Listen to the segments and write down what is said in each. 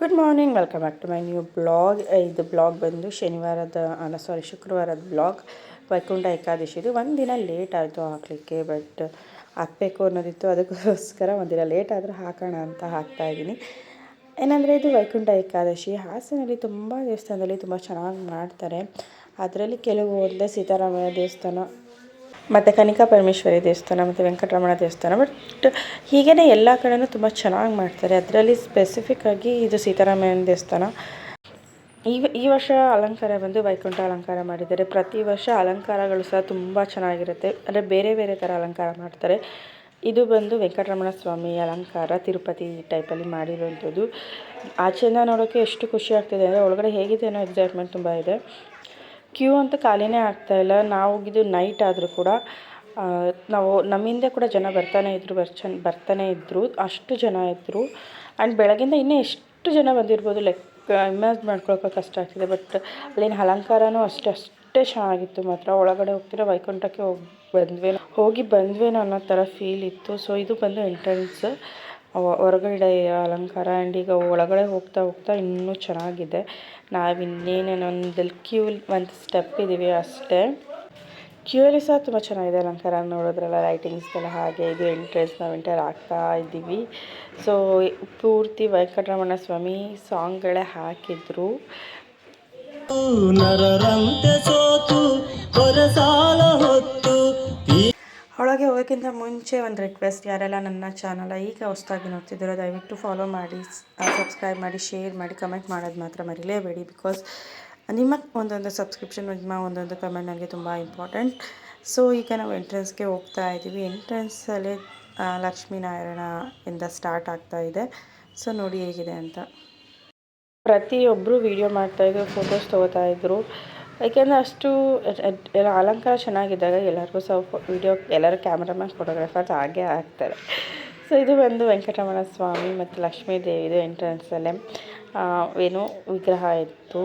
Good morning welcome back to my new blog ಇದು blog ಬಂದು ಶನಿವಾರದ ಅಲ್ಲ ಸಾರಿ ಶುಕ್ರವಾರದ ಬ್ಲಾಗ್ ವೈಕುಂಠ ಏಕಾದಶಿದು. ಒಂದಿನ ಲೇಟ್ ಆಯಿತು ಹಾಕಲಿಕ್ಕೆ ಬಟ್ ಹಾಕಬೇಕು ಅನ್ನೋದಿತ್ತು. ಅದಕ್ಕೋಸ್ಕರ ಒಂದಿನ ಲೇಟ್ ಆದರೂ ಹಾಕೋಣ ಅಂತ ಹಾಕ್ತಾ ಇದ್ದೀನಿ. ಏನಂದರೆ ಇದು ವೈಕುಂಠ ಏಕಾದಶಿ. ಹಾಸನಲ್ಲಿ ತುಂಬ ದೇವಸ್ಥಾನದಲ್ಲಿ ತುಂಬ ಚೆನ್ನಾಗಿ ಮಾಡ್ತಾರೆ. ಅದರಲ್ಲಿ ಕೆಲವು ಒಂದೇ ಸೀತಾರಾಮಯ್ಯ ದೇವಸ್ಥಾನ ಮತ್ತು ಕನಿಕಾ ಪರಮೇಶ್ವರಿ ದೇವಸ್ಥಾನ ಮತ್ತು ವೆಂಕಟರಮಣ ದೇವಸ್ಥಾನ. ಬಟ್ ಹೀಗೇ ಎಲ್ಲ ಕಡೆಯೂ ತುಂಬ ಚೆನ್ನಾಗಿ ಮಾಡ್ತಾರೆ. ಅದರಲ್ಲಿ ಸ್ಪೆಸಿಫಿಕ್ ಆಗಿ ಇದು ಸೀತಾರಾಮಯ್ಯನ ದೇವಸ್ಥಾನ. ಈ ಈ ವರ್ಷ ಅಲಂಕಾರ ಬಂದು ವೈಕುಂಠ ಅಲಂಕಾರ ಮಾಡಿದ್ದಾರೆ. ಪ್ರತಿ ವರ್ಷ ಅಲಂಕಾರಗಳು ಸಹ ತುಂಬ ಚೆನ್ನಾಗಿರುತ್ತೆ. ಅಂದರೆ ಬೇರೆ ಬೇರೆ ಥರ ಅಲಂಕಾರ ಮಾಡ್ತಾರೆ. ಇದು ಬಂದು ವೆಂಕಟರಮಣ ಸ್ವಾಮಿ ಅಲಂಕಾರ ತಿರುಪತಿ ಟೈಪಲ್ಲಿ ಮಾಡಿರುವಂಥದ್ದು. ಆಚೆಯಿಂದ ನೋಡೋಕ್ಕೆ ಎಷ್ಟು ಖುಷಿ ಆಗ್ತಿದೆ ಅಂದರೆ ಒಳಗಡೆ ಹೇಗಿದೆ ಅನ್ನೋ ಎಕ್ಸೈಟ್ಮೆಂಟ್ ತುಂಬ ಇದೆ. ಕ್ಯೂ ಅಂತೂ ಆಗ್ತಾ ಆಗ್ತಾಯಿಲ್ಲ ನಾವು ಇದು ನೈಟ್ ಆದರೂ ಕೂಡ ನಾವು ನಮ್ಮಿಂದ ಕೂಡ ಜನ ಬರ್ತಾನೆ ಇದ್ದರು ಬರ್ಚನ್, ಬರ್ತಾನೆ ಇದ್ದರು ಅಷ್ಟು ಜನ ಇದ್ದರು ಆ್ಯಂಡ್ ಬೆಳಗಿಂದ ಇನ್ನೂ ಎಷ್ಟು ಜನ ಬಂದಿರ್ಬೋದು ಲೆಕ್ಕ ಇಮ್ಯಾಜ್ ಮಾಡ್ಕೊಳಕ್ಕೆ ಕಷ್ಟ ಆಗ್ತಿದೆ. ಬಟ್ ಅಲ್ಲಿನ ಅಲಂಕಾರನೂ ಅಷ್ಟೇ ಅಷ್ಟೇ ಚೆನ್ನಾಗಿತ್ತು ಮಾತ್ರ. ಒಳಗಡೆ ಹೋಗ್ತಿರೋ ವೈಕುಂಠಕ್ಕೆ ಹೋಗಿ ಬಂದ್ವೇನೋ ಹೋಗಿ ಬಂದ್ವೇನೋ ಅನ್ನೋ ಥರ ಫೀಲ್ ಇತ್ತು. ಸೊ ಇದು ಬಂದು ಎಂಟ್ರೆನ್ಸ್ ಹೊರಗಡೆ ಅಲಂಕಾರ ಆ್ಯಂಡ್ ಈಗ ಒಳಗಡೆ ಹೋಗ್ತಾ ಹೋಗ್ತಾ ಇನ್ನೂ ಚೆನ್ನಾಗಿದೆ. ನಾವು ಇನ್ನೇನೇನು ಒಂದು ಕ್ಯೂ ಒಂದು ಸ್ಟೆಪ್ ಇದ್ದೀವಿ ಅಷ್ಟೇ. ಕ್ಯೂಲಿ ಸಹ ತುಂಬ ಚೆನ್ನಾಗಿದೆ ಅಲಂಕಾರ ನೋಡೋದ್ರಲ್ಲ ಲೈಟಿಂಗ್ಸ್ ಎಲ್ಲ ಹಾಗೆ ಇದು ಎಂಟ್ರೆನ್ಸ್ ನಾವು ಎಂಟರ್ ಆಗ್ತಾ ಇದ್ದೀವಿ. ಸೊ ಪೂರ್ತಿ ವೆಂಕಟರಮಣ ಸ್ವಾಮಿ ಸಾಂಗ್ಗಳೇ ಹಾಕಿದ್ರು. ಒಳಗೆ ಹೋಗೋಕ್ಕಿಂತ ಮುಂಚೆ ಒಂದು ರಿಕ್ವೆಸ್ಟ್ ಯಾರೆಲ್ಲ ನನ್ನ ಚಾನಲ ಈಗ ಹೊಸ್ದಾಗಿ ನೋಡ್ತಿದ್ದೀರೋ ದಯವಿಟ್ಟು ಫಾಲೋ ಮಾಡಿ ಸಬ್ಸ್ಕ್ರೈಬ್ ಮಾಡಿ ಶೇರ್ ಮಾಡಿ ಕಮೆಂಟ್ ಮಾಡೋದು ಮಾತ್ರ ಮರಿಲೇಬೇಡಿ ಬಿಕಾಸ್ ನಿಮ್ಮ ಒಂದೊಂದು ಸಬ್ಸ್ಕ್ರಿಪ್ಷನ್ ನಿಮ್ಮ ಒಂದೊಂದು ಕಮೆಂಟ್ ನನಗೆ ತುಂಬ ಇಂಪಾರ್ಟೆಂಟ್ ಸೊ ಈಗ ನಾವು ಎಂಟ್ರೆನ್ಸ್ಗೆ ಹೋಗ್ತಾ ಇದ್ದೀವಿ. ಎಂಟ್ರೆನ್ಸಲ್ಲಿ ಲಕ್ಷ್ಮೀನಾರಾಯಣ ಇಂದ ಸ್ಟಾರ್ಟ್ ಆಗ್ತಾ ಇದೆ. ಸೊ ನೋಡಿ ಹೇಗಿದೆ ಅಂತ. ಪ್ರತಿಯೊಬ್ಬರು ವೀಡಿಯೋ ಮಾಡ್ತಾಯಿದ್ರು ಫೋಟೋಸ್ ತೊಗೋತಾಯಿದ್ರು ಯಾಕೆಂದರೆ ಅಷ್ಟು ಅಲಂಕಾರ ಚೆನ್ನಾಗಿದ್ದಾಗ ಎಲ್ಲರಿಗೂ ಸಹ ವೀಡಿಯೋ ಎಲ್ಲರೂ ಕ್ಯಾಮ್ರಾಮನ್ ಫೋಟೋಗ್ರಾಫರ್ಸ್ ಹಾಗೇ ಆಗ್ತಾರೆ. ಸೊ ಇದು ಬಂದು ವೆಂಕಟರಮಣ ಸ್ವಾಮಿ ಮತ್ತು ಲಕ್ಷ್ಮೀ ದೇವಿದು ಎಂಟ್ರೆನ್ಸಲ್ಲೇ ಏನು ವಿಗ್ರಹ ಇತ್ತು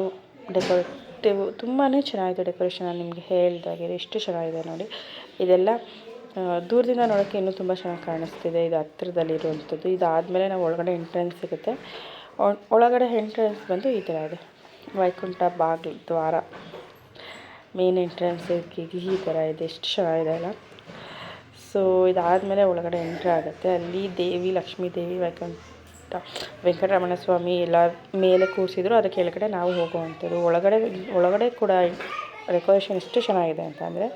ಡೆಕೋರೇಟಿವ್ ತುಂಬಾ ಚೆನ್ನಾಗಿದೆ ಡೆಕೋರೇಷನ್ ನಿಮಗೆ ಹೇಳ್ದಾಗೆ ಎಷ್ಟು ಚೆನ್ನಾಗಿದೆ ನೋಡಿ. ಇದೆಲ್ಲ ದೂರದಿಂದ ನೋಡೋಕ್ಕೆ ಇನ್ನೂ ತುಂಬ ಚೆನ್ನಾಗಿ ಕಾಣಿಸ್ತಿದೆ. ಇದು ಹತ್ತಿರದಲ್ಲಿರುವಂಥದ್ದು ಇದಾದಮೇಲೆ ನಾವು ಒಳಗಡೆ ಎಂಟ್ರೆನ್ಸ್ ಸಿಗುತ್ತೆ. ಒಳಗಡೆ ಎಂಟ್ರೆನ್ಸ್ ಬಂದು ಈ ಥರ ಇದೆ. ವೈಕುಂಠ ಬಾಗಿಲು ದ್ವಾರ. ಮೇನ್ ಎಂಟ್ರೆನ್ಸ್ ಈ ಥರ ಇದೆ, ಎಷ್ಟು ಚೆನ್ನಾಗಿದೆ ಅಲ್ಲ. ಸೊ ಇದಾದಮೇಲೆ ಒಳಗಡೆ ಎಂಟ್ರ್ ಆಗುತ್ತೆ. ಅಲ್ಲಿ ದೇವಿ, ಲಕ್ಷ್ಮೀ ದೇವಿ, ವೈಕುಂಠ, ವೆಂಕಟರಮಣ ಸ್ವಾಮಿ ಎಲ್ಲ ಮೇಲೆ ಕೂರಿಸಿದ್ರು ಅದಕ್ಕೆ ಕೆಳಗಡೆ ನಾವು ಹೋಗುವಂಥದ್ದು. ಒಳಗಡೆ ಒಳಗಡೆ ಕೂಡ ಡೆಕೋರೇಷನ್ ಎಷ್ಟು ಚೆನ್ನಾಗಿದೆ ಅಂತ ಅಂದರೆ,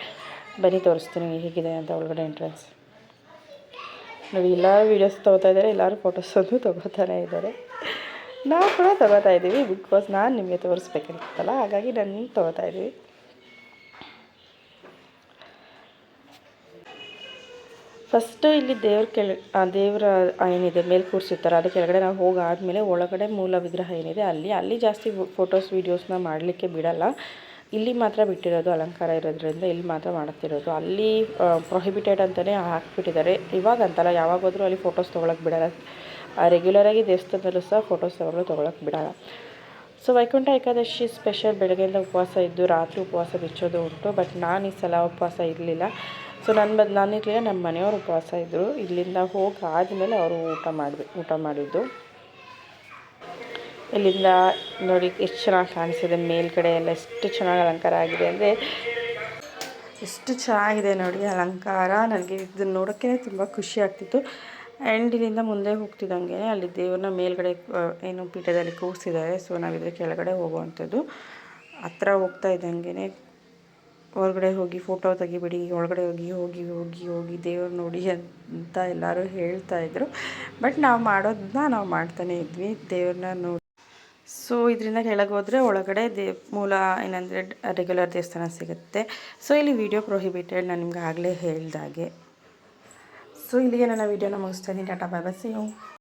ಬನ್ನಿ ತೋರಿಸ್ತೀನಿ ಹೇಗಿದೆ ಅಂತ ಒಳಗಡೆ ಎಂಟ್ರೆನ್ಸ್ ನೋಡಿ ಎಲ್ಲರೂ ವೀಡಿಯೋಸ್ ತೊಗೋತಾ ಇದ್ದಾರೆ, ಎಲ್ಲರೂ ಫೋಟೋಸನ್ನು ತೊಗೋತಾನೆ ಇದ್ದಾರೆ. ನಾವು ಕೂಡ ತೊಗೋತಾ ಇದ್ದೀವಿ ಬಿಕಾಸ್ ನಾನು ನಿಮಗೆ ತೋರಿಸ್ಬೇಕಂತಲ್ಲ, ಹಾಗಾಗಿ ನಾನು ತೊಗೋತಾ ಇದ್ದೀವಿ. ಫಸ್ಟು ಇಲ್ಲಿ ದೇವ್ರ ಕೆಳ ದೇವರ ಏನಿದೆ, ಮೇಲೆ ಕೂರಿಸಿರ್ತಾರೆ ಅದು ಕೆಳಗಡೆ ನಾವು ಹೋಗಾದಮೇಲೆ ಒಳಗಡೆ ಮೂಲ ವಿಗ್ರಹ ಏನಿದೆ, ಅಲ್ಲಿ ಅಲ್ಲಿ ಜಾಸ್ತಿ ಫೋಟೋಸ್ ವೀಡಿಯೋಸ್ನ ಮಾಡಲಿಕ್ಕೆ ಬಿಡಲ್ಲ. ಇಲ್ಲಿ ಮಾತ್ರ ಬಿಟ್ಟಿರೋದು ಅಲಂಕಾರ ಇರೋದ್ರಿಂದ ಇಲ್ಲಿ ಮಾತ್ರ ಮಾಡ್ತಿರೋದು. ಅಲ್ಲಿ ಪ್ರೊಹಿಬಿಟೆಡ್ ಅಂತಲೇ ಹಾಕ್ಬಿಟ್ಟಿದ್ದಾರೆ. ಇವಾಗ ಅಂತಲ್ಲ ಯಾವಾಗ ಹೋದರೂ ಅಲ್ಲಿ ಫೋಟೋಸ್ ತೊಗೊಳಕ್ಕೆ ಬಿಡಲ್ಲ. ರೆಗ್ಯುಲರಾಗಿ ದೇವಸ್ಥಾನದಲ್ಲೂ ಸಹ ಫೋಟೋಸ್ ತೊಗೊಳ್ಳೋ ತೊಗೊಳಕ್ಕೆ ಬಿಡಲ್ಲ. ಸೊ ವೈಕುಂಠ ಏಕಾದಶಿ ಸ್ಪೆಷಲ್ ಬೆಳಗ್ಗೆಯಿಂದ ಉಪವಾಸ ಇದ್ದು, ರಾತ್ರಿ ಉಪವಾಸ ಬಿಚ್ಚೋದು ಉಂಟು. ಬಟ್ ನಾನು ಈ ಸಲ ಉಪವಾಸ ಇರಲಿಲ್ಲ. ಸೊ ನನ್ನ ಬದ್ ನಾನಿರಲಿಲ್ಲ ನಮ್ಮ ಮನೆಯವರು ಉಪವಾಸ ಇದ್ದರು ಇಲ್ಲಿಂದ ಹೋಗಿ ಆದಮೇಲೆ ಅವರು ಊಟ ಮಾಡಿ ಊಟ ಮಾಡಿದ್ದು ಇಲ್ಲಿಂದ ನೋಡಿ ಎಷ್ಟು ಚೆನ್ನಾಗಿ ಕಾಣಿಸಿದೆ ಮೇಲ್ಗಡೆ ಎಲ್ಲ ಎಷ್ಟು ಚೆನ್ನಾಗಿ ಅಲಂಕಾರ ಆಗಿದೆ ಅಂದರೆ ಎಷ್ಟು ಚೆನ್ನಾಗಿದೆ ನೋಡಿ ಅಲಂಕಾರ. ನನಗೆ ಇದನ್ನು ನೋಡೋಕ್ಕೇ ತುಂಬ ಖುಷಿ ಆಗ್ತಿತ್ತು. ಆ್ಯಂಡ್ ಇಲ್ಲಿಂದ ಮುಂದೆ ಹೋಗ್ತಿದ್ದಂಗೆ ಅಲ್ಲಿ ದೇವ್ರನ್ನ ಮೇಲ್ಗಡೆ ಏನು ಪೀಠದಲ್ಲಿ ಕೂರಿಸಿದ್ದಾರೆ. ಸೊ ನಾವಿದ್ರೆ ಕೆಳಗಡೆ ಹೋಗುವಂಥದ್ದು. ಹತ್ರ ಹೋಗ್ತಾ ಇದ್ದಂಗೆ ಹೊರಗಡೆ ಹೋಗಿ ಫೋಟೋ ತೆಗಿಬಿಡಿ, ಒಳಗಡೆ ಹೋಗಿ ಹೋಗಿ ಹೋಗಿ ಹೋಗಿ ದೇವ್ರು ನೋಡಿ ಅಂತ ಎಲ್ಲರೂ ಹೇಳ್ತಾ ಇದ್ರು. ಬಟ್ ನಾವು ಮಾಡೋದನ್ನ ನಾವು ಮಾಡ್ತಾನೆ ಇದ್ವಿ ದೇವ್ರನ್ನ ನೋಡಿ. ಸೊ ಇದರಿಂದ ಕೆಳಗೆ ಒಳಗಡೆ ದೇ, ಮೂಲ ಏನಂದರೆ ರೆಗ್ಯುಲರ್ ದೇವಸ್ಥಾನ ಸಿಗುತ್ತೆ. ಸೊ ಇಲ್ಲಿ ವಿಡಿಯೋ ಪ್ರೊಹಿಬಿಟೆಡ್ ನಾನು ನಿಮ್ಗೆ ಆಗಲೇ ಹೇಳ್ದಾಗೆ. ಸೊ ಇಲ್ಲಿಗೆ ನನ್ನ ವೀಡಿಯೋನ ಮುಗಿಸ್ತೀನಿ. ಟಾಟಾ ಬಾಯ್ ಯು